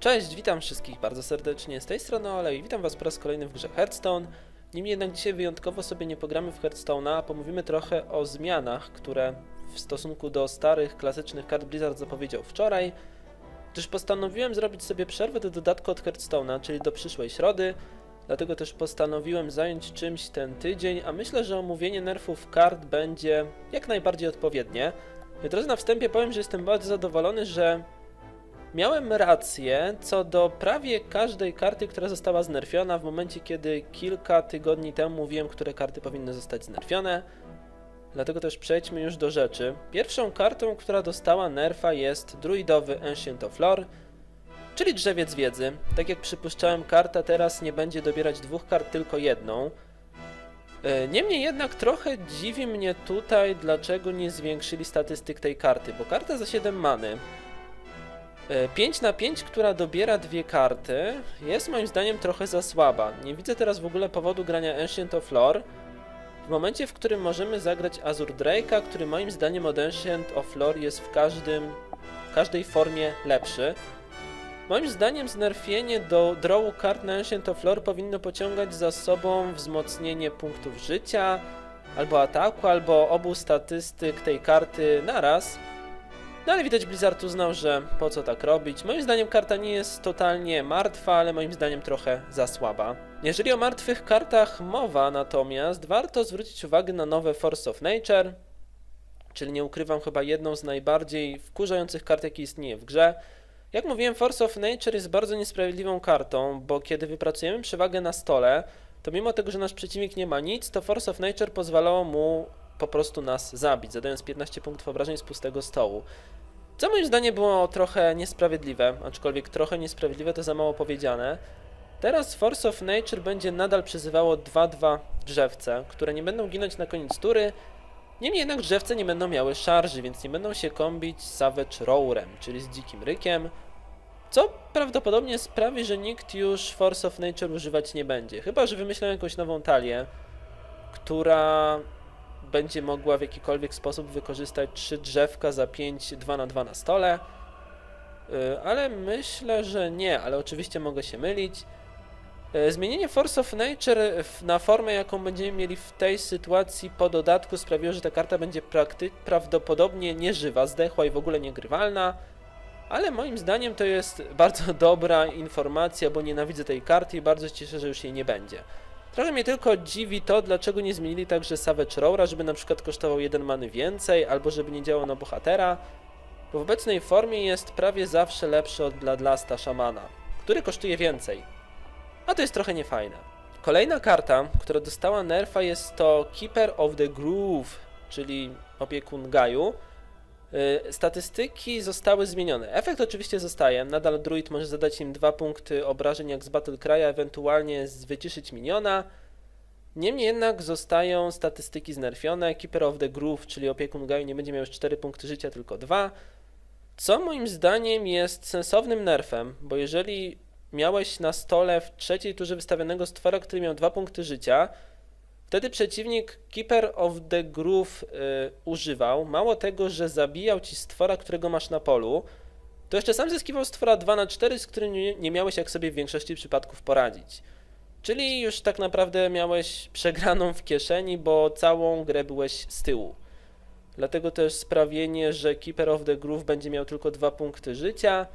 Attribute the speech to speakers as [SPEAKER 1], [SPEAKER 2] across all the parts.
[SPEAKER 1] Cześć, witam wszystkich bardzo serdecznie. Z tej strony Olej, witam was po raz kolejny w grze Hearthstone. Niemniej jednak dzisiaj wyjątkowo sobie nie pogramy w Hearthstone'a, a pomówimy trochę o zmianach, które w stosunku do starych, klasycznych kart Blizzard zapowiedział wczoraj. Gdyż postanowiłem zrobić sobie przerwę do dodatku od Hearthstone'a, czyli do przyszłej środy. Dlatego też postanowiłem zająć czymś ten tydzień, a myślę, że omówienie nerfów kart będzie jak najbardziej odpowiednie. Teraz na wstępie powiem, że jestem bardzo zadowolony, że Miałem rację co do prawie każdej karty, która została znerfiona w momencie, kiedy kilka tygodni temu mówiłem, które karty powinny zostać znerfione. Dlatego też przejdźmy już do rzeczy. Pierwszą kartą, która dostała nerfa jest druidowy Ancient of Lore, czyli drzewiec wiedzy. Tak jak przypuszczałem, karta teraz nie będzie dobierać dwóch kart, tylko jedną. E, Niemniej jednak trochę dziwi mnie tutaj, dlaczego nie zwiększyli statystyk tej karty, bo karta za 7 many 5 na 5, która dobiera dwie karty, jest moim zdaniem trochę za słaba. Nie widzę teraz w ogóle powodu grania Ancient of Lore. W momencie, w którym możemy zagrać Azur Drake'a, który moim zdaniem od Ancient of Lore jest w każdym, w każdej formie lepszy. Moim zdaniem znerfienie do drawu kart na Ancient of Lore powinno pociągać za sobą wzmocnienie punktów życia, albo ataku, albo obu statystyk tej karty naraz. No ale widać Blizzard uznał, że po co tak robić. Moim zdaniem karta nie jest totalnie martwa, ale moim zdaniem trochę za słaba. Jeżeli o martwych kartach mowa natomiast, warto zwrócić uwagę na nowe Force of Nature, czyli nie ukrywam chyba jedną z najbardziej wkurzających kart, jakie istnieje w grze. Jak mówiłem, Force of Nature jest bardzo niesprawiedliwą kartą, bo kiedy wypracujemy przewagę na stole, to mimo tego, że nasz przeciwnik nie ma nic, to Force of Nature pozwalało mu po prostu nas zabić, zadając 15 punktów obrażeń z pustego stołu. Co moim zdaniem było trochę niesprawiedliwe, aczkolwiek trochę niesprawiedliwe to za mało powiedziane. Teraz Force of Nature będzie nadal przyzywało 2-2 drzewce, które nie będą ginąć na koniec tury. Niemniej jednak drzewce nie będą miały szarży, więc nie będą się kombić z Savage Roarem, czyli z dzikim rykiem. Co prawdopodobnie sprawi, że nikt już Force of Nature używać nie będzie. Chyba, że wymyślą jakąś nową talię, która będzie mogła w jakikolwiek sposób wykorzystać 3 drzewka za 5 2 na 2 na stole. Yy, Ale myślę, że nie, ale oczywiście mogę się mylić. Yy, Zmienienie Force of Nature na formę, jaką będziemy mieli w tej sytuacji po dodatku sprawiło, że ta karta będzie prawdopodobnie nieżywa, zdechła i w ogóle niegrywalna. Ale moim zdaniem to jest bardzo dobra informacja, bo nienawidzę tej karty i bardzo cieszę, że już jej nie będzie. Trochę mnie tylko dziwi to, dlaczego nie zmienili także Savage Roara, żeby na przykład kosztował jeden many więcej, albo żeby nie działał na bohatera, bo w obecnej formie jest prawie zawsze lepszy od Bloodlasta Szamana, który kosztuje więcej. A to jest trochę niefajne. Kolejna karta, która dostała nerfa jest to Keeper of the Groove, czyli opiekun Gaju. Y, Statystyki zostały zmienione. Efekt oczywiście zostaje. Nadal druid może zadać im dwa punkty obrażeń jak z Battle Cry'a, ewentualnie wyciszyć miniona. Niemniej jednak zostają statystyki znerfione. Keeper of the Groove, czyli opiekun Gaju nie będzie miał już 4 punkty życia, tylko 2. Co moim zdaniem jest sensownym nerfem, bo jeżeli miałeś na stole w trzeciej turze wystawionego stwora, który miał 2 punkty życia, Wtedy przeciwnik Keeper of the Groove y, używał. Mało tego, że zabijał ci stwora, którego masz na polu, to jeszcze sam zyskiwał stwora 2 na 4 z którym nie, nie miałeś jak sobie w większości przypadków poradzić. Czyli już tak naprawdę miałeś przegraną w kieszeni, bo całą grę byłeś z tyłu. Dlatego też sprawienie, że Keeper of the Groove będzie miał tylko 2 punkty życia,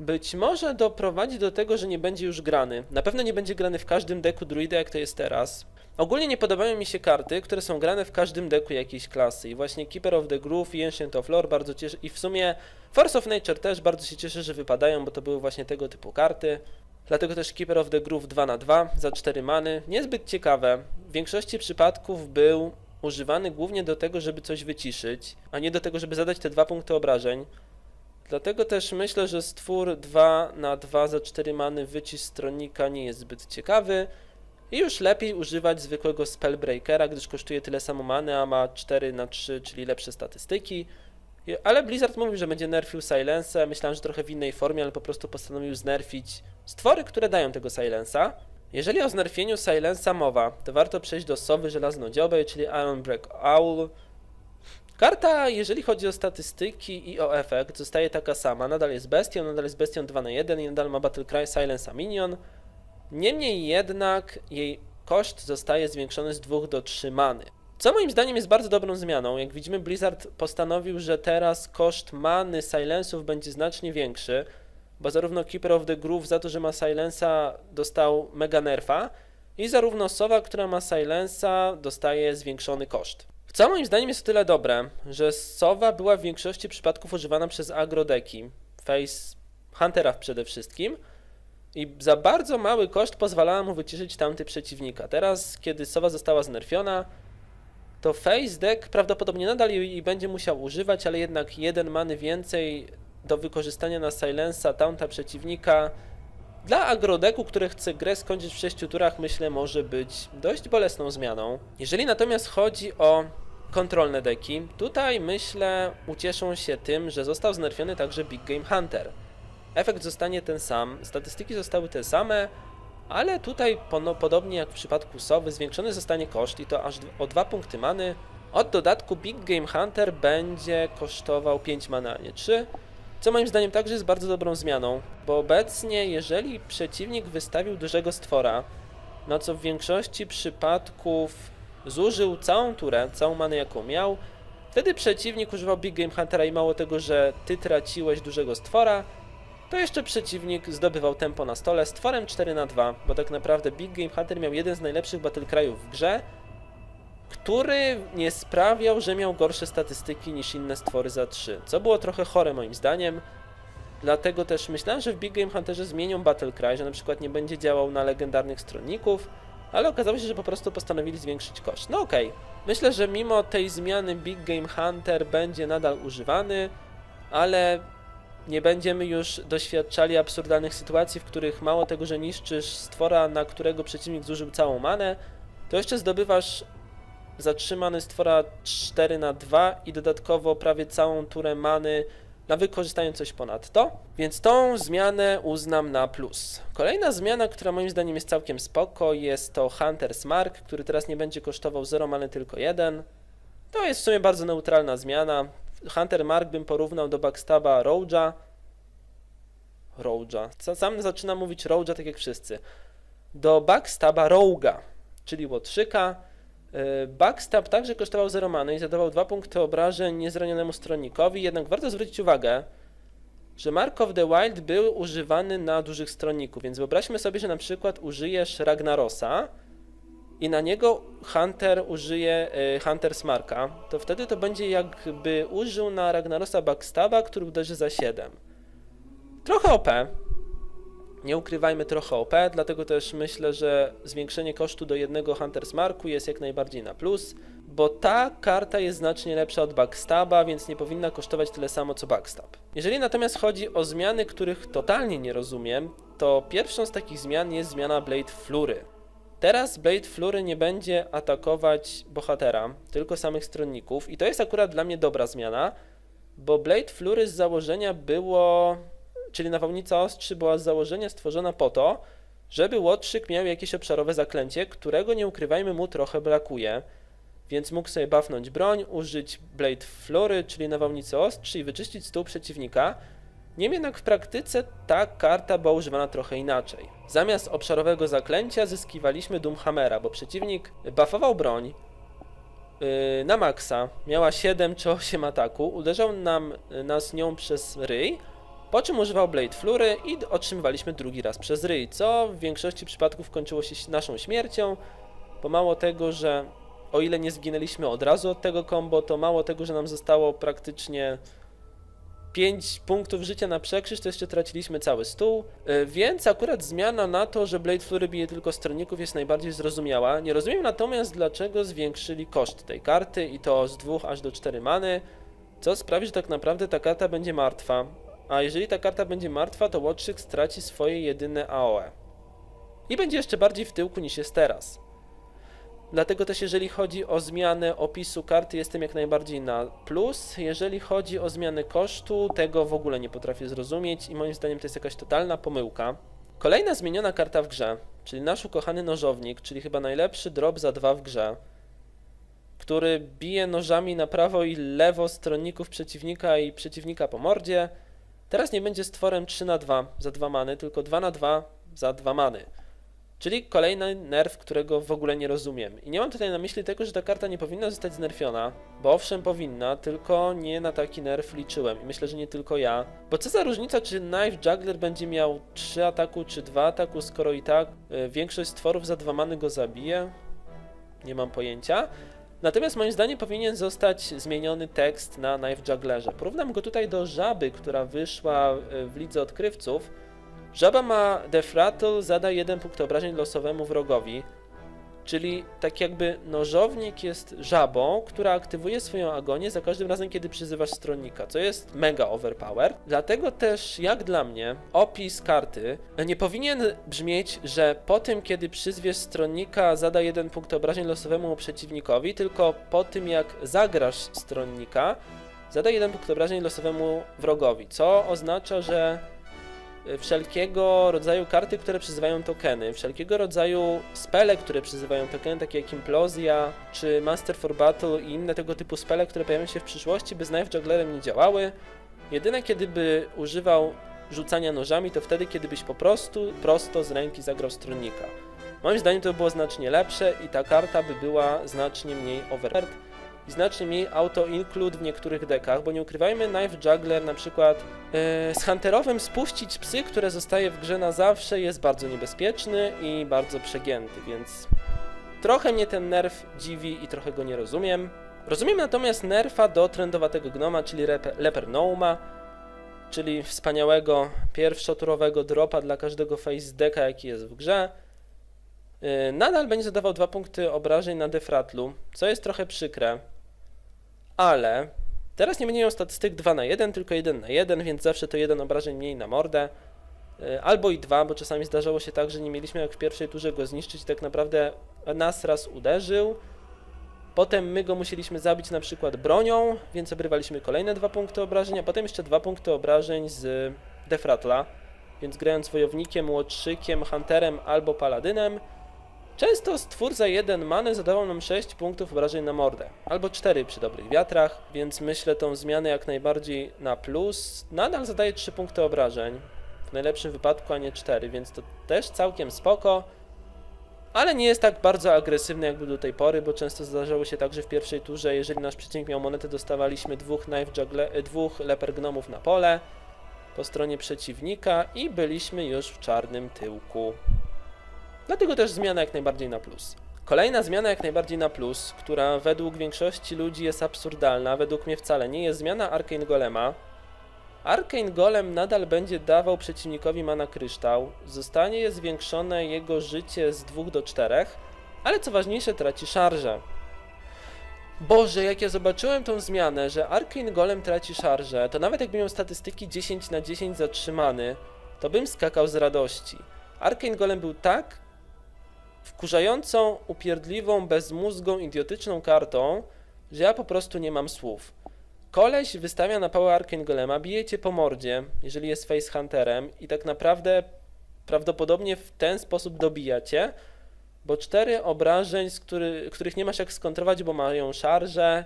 [SPEAKER 1] być może doprowadzi do tego, że nie będzie już grany. Na pewno nie będzie grany w każdym deku druida, jak to jest teraz. Ogólnie nie podobają mi się karty, które są grane w każdym deku jakiejś klasy. I właśnie Keeper of the Groove i Ancient of Lore bardzo cieszę. I w sumie Force of Nature też bardzo się cieszę, że wypadają, bo to były właśnie tego typu karty. Dlatego też Keeper of the Groove 2 na 2 za 4 many. Niezbyt ciekawe. W większości przypadków był używany głównie do tego, żeby coś wyciszyć, a nie do tego, żeby zadać te dwa punkty obrażeń. Dlatego też myślę, że stwór 2 na 2 za 4 many wycisz stronnika nie jest zbyt ciekawy. I już lepiej używać zwykłego Spellbreakera, gdyż kosztuje tyle samo many, a ma 4 na 3, czyli lepsze statystyki. Ale Blizzard mówił, że będzie nerfił Silensa. Myślałem, że trochę w innej formie, ale po prostu postanowił znerfić stwory, które dają tego Silensa. Jeżeli o znerfieniu Silensa mowa, to warto przejść do Sowy Żelaznodziobej, czyli Ironbreak Owl. Karta, jeżeli chodzi o statystyki i o efekt, zostaje taka sama. Nadal jest bestią, nadal jest bestią 2 na 1 i nadal ma Battle Cry Silence Minion. Niemniej jednak jej koszt zostaje zwiększony z 2 do 3 many. Co moim zdaniem jest bardzo dobrą zmianą. Jak widzimy, Blizzard postanowił, że teraz koszt many Silence'ów będzie znacznie większy, bo zarówno Keeper of the Groove za to, że ma Silence'a dostał mega nerfa i zarówno Sowa, która ma Silence'a dostaje zwiększony koszt. Co moim zdaniem jest o tyle dobre, że Sowa była w większości przypadków używana przez agrodeki, face Huntera przede wszystkim, i za bardzo mały koszt pozwalała mu wyciszyć tamty przeciwnika. Teraz, kiedy Sowa została znerfiona, to face deck prawdopodobnie nadal jej będzie musiał używać, ale jednak jeden many więcej do wykorzystania na Silensa tamta przeciwnika dla agrodeku, który chce grę skończyć w 6 turach, myślę, może być dość bolesną zmianą. Jeżeli natomiast chodzi o kontrolne deki, tutaj myślę ucieszą się tym, że został znerfiony także Big Game Hunter. Efekt zostanie ten sam, statystyki zostały te same, ale tutaj podobnie jak w przypadku Sowy zwiększony zostanie koszt i to aż o 2 punkty many. Od dodatku Big Game Hunter będzie kosztował 5 many, a nie 3. Co moim zdaniem także jest bardzo dobrą zmianą, bo obecnie jeżeli przeciwnik wystawił dużego stwora, no co w większości przypadków zużył całą turę, całą manę jaką miał, wtedy przeciwnik używał Big Game Huntera i mało tego, że ty traciłeś dużego stwora, to jeszcze przeciwnik zdobywał tempo na stole z tworem 4 na 2 bo tak naprawdę Big Game Hunter miał jeden z najlepszych battle krajów w grze, który nie sprawiał, że miał gorsze statystyki niż inne stwory za 3, co było trochę chore moim zdaniem. Dlatego też myślałem, że w Big Game Hunterze zmienią Battle Cry, że na przykład nie będzie działał na legendarnych stronników, ale okazało się, że po prostu postanowili zwiększyć koszt. No okej, myślę, że mimo tej zmiany Big Game Hunter będzie nadal używany, ale nie będziemy już doświadczali absurdalnych sytuacji, w których mało tego, że niszczysz stwora, na którego przeciwnik zużył całą manę, to jeszcze zdobywasz zatrzymany stwora 4 na 2 i dodatkowo prawie całą turę many na wykorzystanie coś ponadto, więc tą zmianę uznam na plus. Kolejna zmiana, która moim zdaniem jest całkiem spoko, jest to Hunter's Mark, który teraz nie będzie kosztował 0 many, tylko 1. To jest w sumie bardzo neutralna zmiana. Hunter Mark bym porównał do backstaba Roja. Roja. Sa- Sam zaczynam mówić Roja tak jak wszyscy. Do backstaba Roga, czyli Łotrzyka. Yy, Backstab także kosztował 0 many i zadawał 2 punkty obrażeń niezranionemu stronnikowi, jednak warto zwrócić uwagę, że Mark of the Wild był używany na dużych stronników, więc wyobraźmy sobie, że na przykład użyjesz Ragnarosa i na niego Hunter użyje y, Hunter Smarka, to wtedy to będzie jakby użył na Ragnarosa Backstaba, który uderzy za 7. Trochę OP, nie ukrywajmy trochę OP, dlatego też myślę, że zwiększenie kosztu do jednego Hunter's Marku jest jak najbardziej na plus, bo ta karta jest znacznie lepsza od Backstaba, więc nie powinna kosztować tyle samo co Backstab. Jeżeli natomiast chodzi o zmiany, których totalnie nie rozumiem, to pierwszą z takich zmian jest zmiana Blade Flury. Teraz Blade Flury nie będzie atakować bohatera, tylko samych stronników i to jest akurat dla mnie dobra zmiana, bo Blade Flury z założenia było czyli nawałnica ostrzy była z założenia stworzona po to, żeby Łotrzyk miał jakieś obszarowe zaklęcie, którego nie ukrywajmy mu trochę brakuje. Więc mógł sobie buffnąć broń, użyć Blade Flory, czyli nawałnicy ostrzy i wyczyścić stół przeciwnika. Niemniej jednak w praktyce ta karta była używana trochę inaczej. Zamiast obszarowego zaklęcia zyskiwaliśmy Doomhammera, bo przeciwnik buffował broń, yy, na maksa, miała 7 czy 8 ataku, uderzał nam, nas nią przez ryj, po czym używał Blade Flury i otrzymywaliśmy drugi raz przez ryj, co w większości przypadków kończyło się naszą śmiercią, bo mało tego, że o ile nie zginęliśmy od razu od tego combo, to mało tego, że nam zostało praktycznie 5 punktów życia na przekrzyż, to jeszcze traciliśmy cały stół, Yy, więc akurat zmiana na to, że Blade Flury bije tylko stronników jest najbardziej zrozumiała. Nie rozumiem natomiast dlaczego zwiększyli koszt tej karty i to z 2 aż do 4 many, co sprawi, że tak naprawdę ta karta będzie martwa. A jeżeli ta karta będzie martwa, to Łotrzyk straci swoje jedyne AOE. I będzie jeszcze bardziej w tyłku niż jest teraz. Dlatego też jeżeli chodzi o zmianę opisu karty, jestem jak najbardziej na plus. Jeżeli chodzi o zmianę kosztu, tego w ogóle nie potrafię zrozumieć i moim zdaniem to jest jakaś totalna pomyłka. Kolejna zmieniona karta w grze, czyli nasz ukochany nożownik, czyli chyba najlepszy drop za dwa w grze. który bije nożami na prawo i lewo stronników przeciwnika i przeciwnika po mordzie. Teraz nie będzie stworem 3 na 2 za 2 many, tylko 2 na 2 za 2 many. Czyli kolejny nerw, którego w ogóle nie rozumiem. I nie mam tutaj na myśli tego, że ta karta nie powinna zostać znerfiona, bo owszem powinna, tylko nie na taki nerw liczyłem. I myślę, że nie tylko ja. Bo co za różnica, czy Knife Juggler będzie miał 3 ataku, czy 2 ataku, skoro i tak y, większość stworów za 2 many go zabije? Nie mam pojęcia. Natomiast moim zdaniem powinien zostać zmieniony tekst na Knife Jugglerze. Porównam go tutaj do żaby, która wyszła y, w lidze odkrywców. Żaba ma Death Rattle, zada jeden punkt obrażeń losowemu wrogowi, czyli tak jakby nożownik jest żabą, która aktywuje swoją agonię za każdym razem, kiedy przyzywasz stronnika, co jest mega overpower. Dlatego też, jak dla mnie, opis karty nie powinien brzmieć, że po tym, kiedy przyzwiesz stronnika, zada jeden punkt obrażeń losowemu przeciwnikowi, tylko po tym, jak zagrasz stronnika, zada jeden punkt obrażeń losowemu wrogowi, co oznacza, że wszelkiego rodzaju karty, które przyzywają tokeny, wszelkiego rodzaju spele, które przyzywają tokeny, takie jak Implozja, czy Master for Battle i inne tego typu spele, które pojawią się w przyszłości, by z Knife Jugglerem nie działały. Jedyne kiedy by używał rzucania nożami, to wtedy, kiedy byś po prostu prosto z ręki zagrał stronnika. Moim zdaniem to by było znacznie lepsze i ta karta by była znacznie mniej overpowered i znacznie mniej auto-include w niektórych dekach, bo nie ukrywajmy, Knife Juggler na przykład yy, z Hunterowym spuścić psy, które zostaje w grze na zawsze jest bardzo niebezpieczny i bardzo przegięty, więc trochę mnie ten nerf dziwi i trochę go nie rozumiem. Rozumiem natomiast nerfa do trendowatego gnoma, czyli Rep- Leper Nouma, czyli wspaniałego pierwszoturowego dropa dla każdego face decka, jaki jest w grze. Yy, Nadal będzie zadawał dwa punkty obrażeń na defratlu, co jest trochę przykre, ale teraz nie będzie statystyk 2 na 1, tylko 1 na 1, więc zawsze to jeden obrażeń mniej na mordę. Yy, Albo i dwa, bo czasami zdarzało się tak, że nie mieliśmy jak w pierwszej turze go zniszczyć, tak naprawdę nas raz uderzył. Potem my go musieliśmy zabić na przykład bronią, więc obrywaliśmy kolejne dwa punkty obrażeń, a potem jeszcze dwa punkty obrażeń z defratla. Więc grając wojownikiem, łotrzykiem, hunterem albo paladynem, Często stwór za jeden manę zadawał nam 6 punktów obrażeń na mordę, albo 4 przy dobrych wiatrach, więc myślę tą zmianę jak najbardziej na plus. Nadal zadaje 3 punkty obrażeń, w najlepszym wypadku, a nie 4, więc to też całkiem spoko. Ale nie jest tak bardzo agresywny jak był do tej pory, bo często zdarzało się tak, że w pierwszej turze, jeżeli nasz przeciwnik miał monetę, dostawaliśmy dwóch knife e, dwóch leper gnomów na pole po stronie przeciwnika i byliśmy już w czarnym tyłku. Dlatego też zmiana jak najbardziej na plus. Kolejna zmiana jak najbardziej na plus, która według większości ludzi jest absurdalna, według mnie wcale nie jest zmiana Arcane Golema. Arcane Golem nadal będzie dawał przeciwnikowi mana kryształ, zostanie zwiększone jego życie z 2 do 4, ale co ważniejsze traci szarżę. Boże, jak ja zobaczyłem tą zmianę, że Arcane Golem traci szarżę, to nawet jakby miał statystyki 10 na 10 zatrzymany, to bym skakał z radości. Arcane Golem był tak wkurzającą, upierdliwą, bezmózgą, idiotyczną kartą, że ja po prostu nie mam słów. Koleś wystawia na pałę Arcane Golema, bije cię po mordzie, jeżeli jest face hunterem i tak naprawdę prawdopodobnie w ten sposób dobija cię, bo cztery obrażeń, z który, których nie masz jak skontrować, bo mają szarże,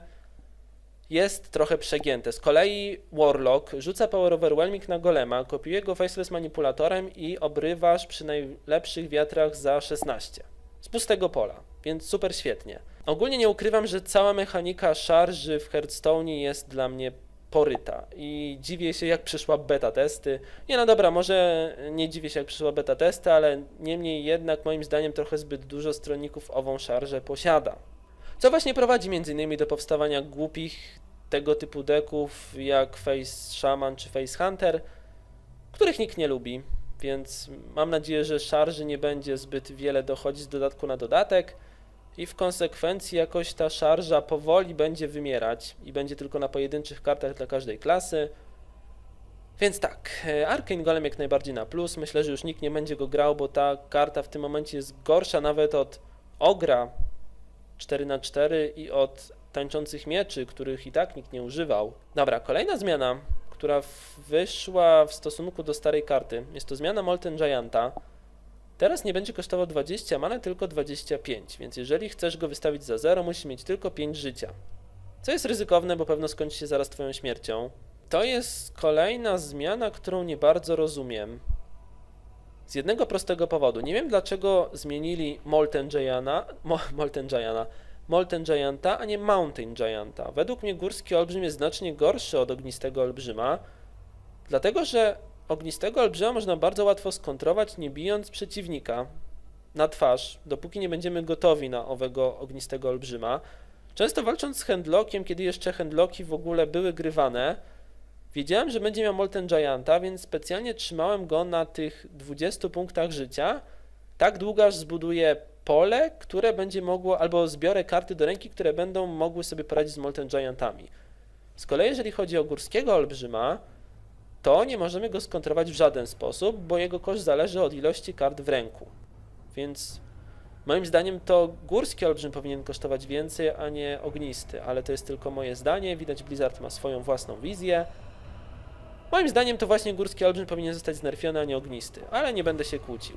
[SPEAKER 1] jest trochę przegięte. Z kolei Warlock rzuca Power Overwhelming na golema, kopiuje go Faceless Manipulatorem i obrywasz przy najlepszych wiatrach za 16. Z pustego pola, więc super świetnie. Ogólnie nie ukrywam, że cała mechanika szarży w Hearthstone jest dla mnie poryta i dziwię się jak przyszła beta testy. Nie no dobra, może nie dziwię się jak przyszła beta testy, ale niemniej jednak moim zdaniem trochę zbyt dużo stronników ową szarżę posiada. Co właśnie prowadzi m.in. do powstawania głupich tego typu deków jak Face Shaman czy Face Hunter, których nikt nie lubi, więc mam nadzieję, że szarży nie będzie zbyt wiele dochodzić z dodatku na dodatek i w konsekwencji jakoś ta szarża powoli będzie wymierać i będzie tylko na pojedynczych kartach dla każdej klasy. Więc tak, e, Arcane Golem jak najbardziej na plus. Myślę, że już nikt nie będzie go grał, bo ta karta w tym momencie jest gorsza nawet od Ogra 4 na 4 i od tańczących mieczy, których i tak nikt nie używał. Dobra, kolejna zmiana, która wyszła w stosunku do starej karty, jest to zmiana Molten Gianta. Teraz nie będzie kosztował 20 mana, tylko 25, więc jeżeli chcesz go wystawić za 0, musisz mieć tylko 5 życia. Co jest ryzykowne, bo pewno skończy się zaraz twoją śmiercią. To jest kolejna zmiana, którą nie bardzo rozumiem. Z jednego prostego powodu. Nie wiem dlaczego zmienili Molten Gianta, Mo, Molten Gianta, Molten Gianta, a nie Mountain Gianta. Według mnie górski olbrzym jest znacznie gorszy od ognistego olbrzyma, dlatego że ognistego olbrzyma można bardzo łatwo skontrować, nie bijąc przeciwnika na twarz, dopóki nie będziemy gotowi na owego ognistego olbrzyma. Często walcząc z handlockiem, kiedy jeszcze handlocki w ogóle były grywane, wiedziałem, że będzie miał Molten Gianta, więc specjalnie trzymałem go na tych 20 punktach życia, tak długo aż zbuduję pole, które będzie mogło, albo zbiorę karty do ręki, które będą mogły sobie poradzić z Molten Giantami. Z kolei jeżeli chodzi o górskiego olbrzyma, to nie możemy go skontrować w żaden sposób, bo jego koszt zależy od ilości kart w ręku. Więc moim zdaniem to górski olbrzym powinien kosztować więcej, a nie ognisty, ale to jest tylko moje zdanie. Widać Blizzard ma swoją własną wizję. Moim zdaniem to właśnie górski olbrzym powinien zostać znerfiony, a nie ognisty, ale nie będę się kłócił.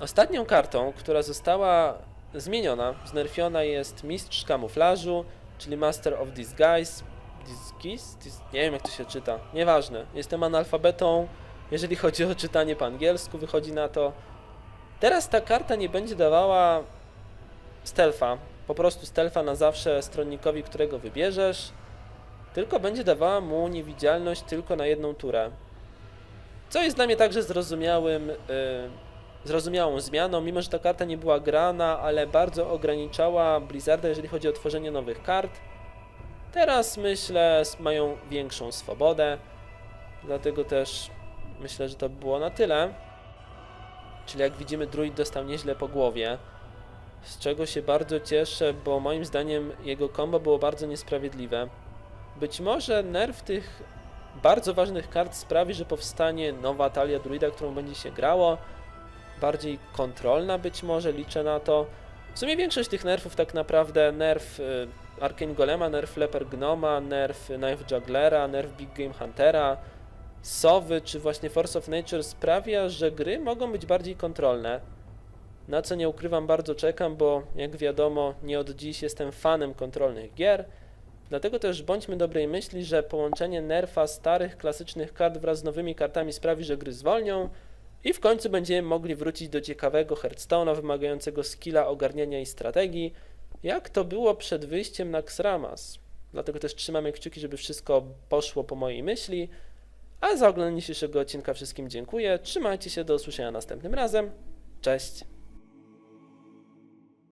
[SPEAKER 1] Ostatnią kartą, która została zmieniona, znerfiona jest Mistrz Kamuflażu, czyli Master of Disguise. Disguise? Dis... Nie wiem jak to się czyta. Nieważne. Jestem analfabetą, jeżeli chodzi o czytanie po angielsku, wychodzi na to. Teraz ta karta nie będzie dawała stealtha, po prostu stealtha na zawsze stronnikowi, którego wybierzesz, tylko będzie dawała mu niewidzialność tylko na jedną turę. Co jest dla mnie także zrozumiałym, yy, zrozumiałą zmianą, mimo że ta karta nie była grana, ale bardzo ograniczała Blizzarda, jeżeli chodzi o tworzenie nowych kart. Teraz myślę, mają większą swobodę, dlatego też myślę, że to by było na tyle. Czyli jak widzimy, druid dostał nieźle po głowie, z czego się bardzo cieszę, bo moim zdaniem jego combo było bardzo niesprawiedliwe. Być może nerw tych bardzo ważnych kart sprawi, że powstanie nowa talia druida, którą będzie się grało, bardziej kontrolna być może, liczę na to. W sumie większość tych nerfów tak naprawdę, nerf y, Arcane Golema, nerf Leper Gnoma, nerf Knife Jugglera, nerf Big Game Huntera, Sowy czy właśnie Force of Nature sprawia, że gry mogą być bardziej kontrolne. Na co nie ukrywam, bardzo czekam, bo jak wiadomo, nie od dziś jestem fanem kontrolnych gier. Dlatego też bądźmy dobrej myśli, że połączenie nerfa starych, klasycznych kart wraz z nowymi kartami sprawi, że gry zwolnią i w końcu będziemy mogli wrócić do ciekawego Hearthstone'a wymagającego skilla ogarniania i strategii, jak to było przed wyjściem na Xramas. Dlatego też trzymamy kciuki, żeby wszystko poszło po mojej myśli. A za oglądanie dzisiejszego odcinka wszystkim dziękuję. Trzymajcie się, do usłyszenia następnym razem. Cześć!